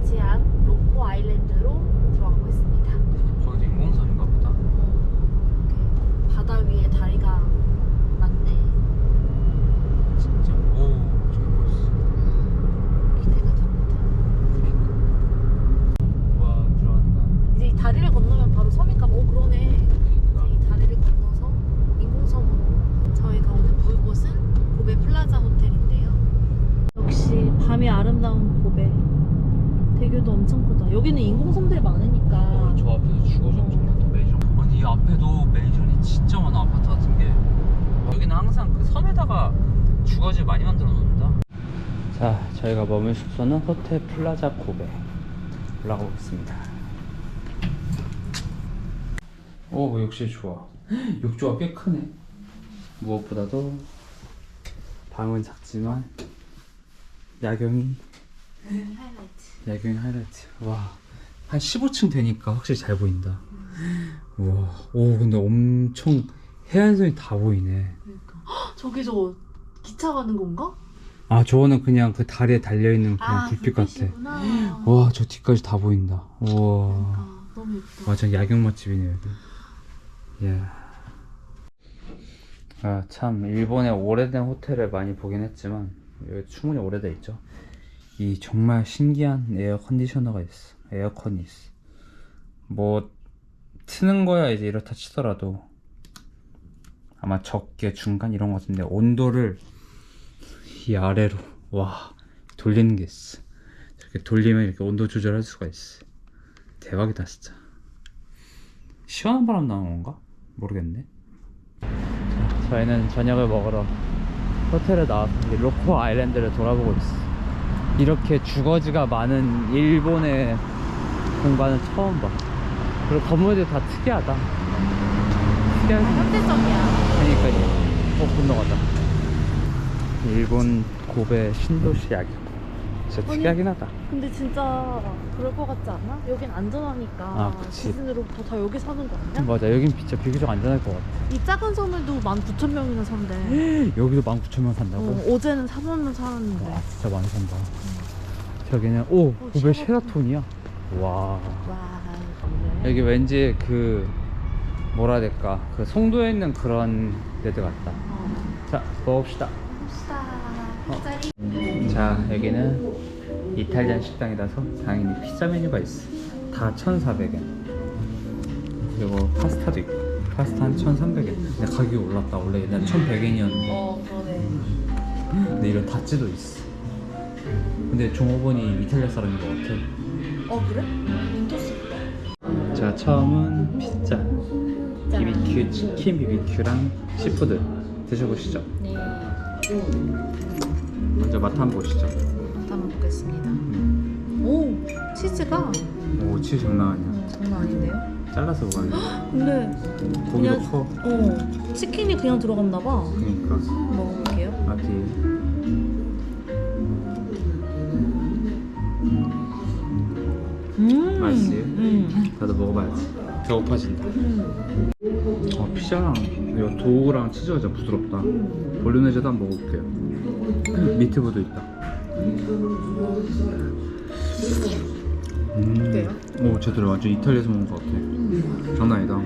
위치한 로코 아일랜드로 들어가고 있습니다. 거기도 인공섬인가 보다. 이렇게 바다 위에 다리가 많네. 진짜. 오, 저기 멋있어. 기대가 됩니다. 와, 들어간다. 이제 이 다리를 건너면 바로 섬인가 봐. 오 그러네. 그러니까. 이 다리를 건너서 인공섬으로 저희가 오늘 볼 곳은 고베 플라자 호텔인데요. 역시 밤이 아름다운 고베. 대교도 엄청 크다. 여기는 인공섬들이 많으니까. 어, 저 앞에도 주거지 엄청 많다, 매니션. 아니, 이 앞에도 매니션이 진짜 많아, 아파트 같은 게. 여기는 항상 그 섬에다가 주거지 많이 만들어 놓는다. 자, 저희가 머물 숙소는 호텔 플라자 고베. 올라가고 있습니다. 오, 역시 좋아. 욕조가 꽤 크네. 무엇보다도 방은 작지만 야경이 하이라이트. 야경이 하이라이트. 와, 한 15층 되니까 확실히 잘 보인다. 우와, 오, 근데 엄청 해안선이 다 보이네. 그러니까. 헉, 저기 저 기차 가는 건가? 아, 저거는 그냥 그 다리에 달려있는 그냥 아, 불빛 같아. 불빛이구나. 와, 저 뒤까지 다 보인다. 우와. 그러니까 너무 예쁘다. 완전 야경 맛집이네, 여기. 이야. 아, 참, 일본의 오래된 호텔을 많이 보긴 했지만, 여기 충분히 오래돼 있죠. 이 정말 신기한 에어 컨디셔너가 있어. 에어컨이 있어. 뭐, 트는 거야 이제 이렇다 치더라도, 아마 적게, 중간 이런 거 같은데, 온도를 이 아래로, 와, 돌리는 게 있어. 이렇게 돌리면 이렇게 온도 조절할 수가 있어. 대박이다, 진짜. 시원한 바람 나는 건가? 모르겠네. 저희는 저녁을 먹으러 호텔에 나와서 이 로코 아일랜드를 돌아보고 있어. 이렇게 주거지가 많은 일본의 공간은 처음 봐. 그리고 건물들이 다 특이하다. 특이한 현대적이야. 그러니까 이- 어 건너가다. 일본 고베 신도시 야경. 진짜 아니, 특이하긴 하다. 근데 진짜 그럴 것 같지 않아? 여긴 안전하니까 아, 그치. 시즌으로부터 다 여기 사는 거 아니야? 맞아, 여긴 진짜 비교적 안전할 것 같아. 이 작은 섬에도 19,000명이나 산대. 여기도 19,000명 산다고? 어, 어제는 4만 명 살았는데. 와 진짜 많이 산다 저기는 오 고베 쉐라톤. 쉐라톤이야 와 와. 여기 왠지 그 뭐라 해야 될까 그 송도에 있는 그런 데들 같다 어. 자 먹읍시다 봅시다. 어. 자 여기는 이탈리안 식당이라서 당연히 피자 메뉴가 있어. 다 1,400엔. 그리고 파스타도 있고. 파스타 한 1,300엔. 근데 가격이 올랐다. 원래 옛날에 1,100엔이었는데. 어, 그러네. 근데 이런 다찌도 있어. 근데 종업원이 이탈리아 사람인 것 같아. 어, 그래? 인도스다. 자 처음은 피자. BBQ 치킨 BBQ랑 시푸드. 드셔보시죠. 네. 먼저 맛 한번 보시죠 한번 보겠습니다. 음. 오, 치즈가 오 치즈 장난 아니야 어, 장난 아닌데요? 잘라서 먹어야 근데 고기도 그냥- 커 어, 치킨이 그냥 들어갔나 봐. 그러니까 먹어볼게요. 아디 음. 맛있어요? 음. 나도 먹어봐야지 배고파진다 음. 어 피자랑 이거 도우랑 치즈가 진짜 부드럽다 볼로네즈도 한번 먹어볼게요 미트볼도 있다 음. 어때요? 오 제대로 완전 이탈리아에서 먹은 것 같아 장난 아니다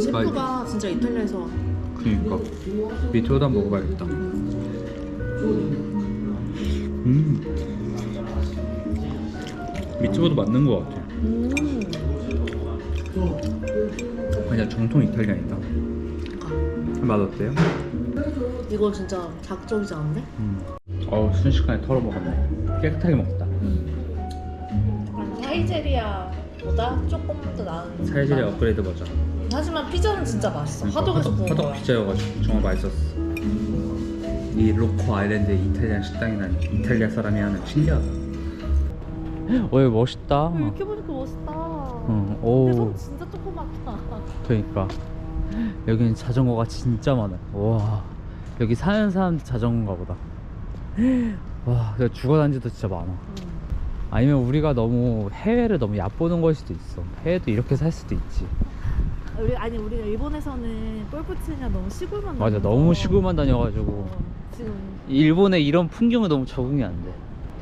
셰프가 진짜 이탈리아에서 그니까 한번 먹어봐야겠다 음 미트볼도 맞는 것 같아 음. 그냥 정통 이탈리안이다 맛 어때요? 이거 진짜 자극적이지 않은데? 음. 어우 순식간에 털어 먹었네. 깨끗하게 먹었다. 사이제리아보다 조금 더 나은 사이즈리 업그레이드 버전 하지만 피자는 진짜 맛있어. 화덕에서 구운 화덕 거야 피자여가지고 정말 맛있었어. 이 로코 아일랜드 이탈리안 식당이라니 이탈리아 사람이 하는 신기하다. 오 여기 멋있다. 이렇게 보니까 멋있다. 응, 오. 대성 진짜 조그맣다. 그러니까. 여기는 자전거가 진짜 많아. 와. 여기 사는 사람들 자전거인가 보다 와 여기 주거단지도 진짜 많아 음. 아니면 우리가 너무 해외를 너무 얕보는 걸 수도 있어 해외도 이렇게 살 수도 있지 우리 아니 우리가 일본에서는 골프 치냐 너무 시골만 맞아 다녀서 너무 시골만 다녀가지고 어, 지금 일본에 이런 풍경은 너무 적응이 안돼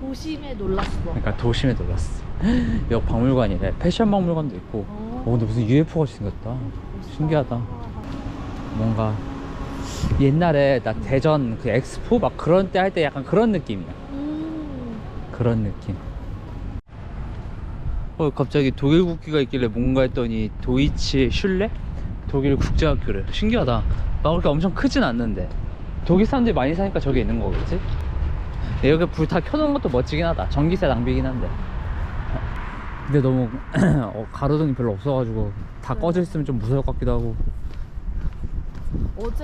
도심에 놀랐어. 그러니까 도심에 놀랐어. 여기 박물관이래. 패션 박물관도 있고. 어, 근데 무슨 UFO 같이 생겼다. 신기하다. 뭔가 옛날에 나 대전 그 엑스포 막 그런 때 할 때 약간 그런 느낌이야. 음. 그런 느낌. 어 갑자기 독일 국기가 있길래 뭔가 했더니 도이치 슐레? 독일 국제학교래. 신기하다. 막 그렇게 엄청 크진 않는데. 독일 사람들이 많이 사니까 저기 있는 거겠지? 여기 불 다 켜놓은 것도 멋지긴 하다. 전기세 낭비긴 한데. 근데 너무 어, 가로등이 별로 없어가지고 다 꺼져 있으면 좀 무서울 것 같기도 하고. 어제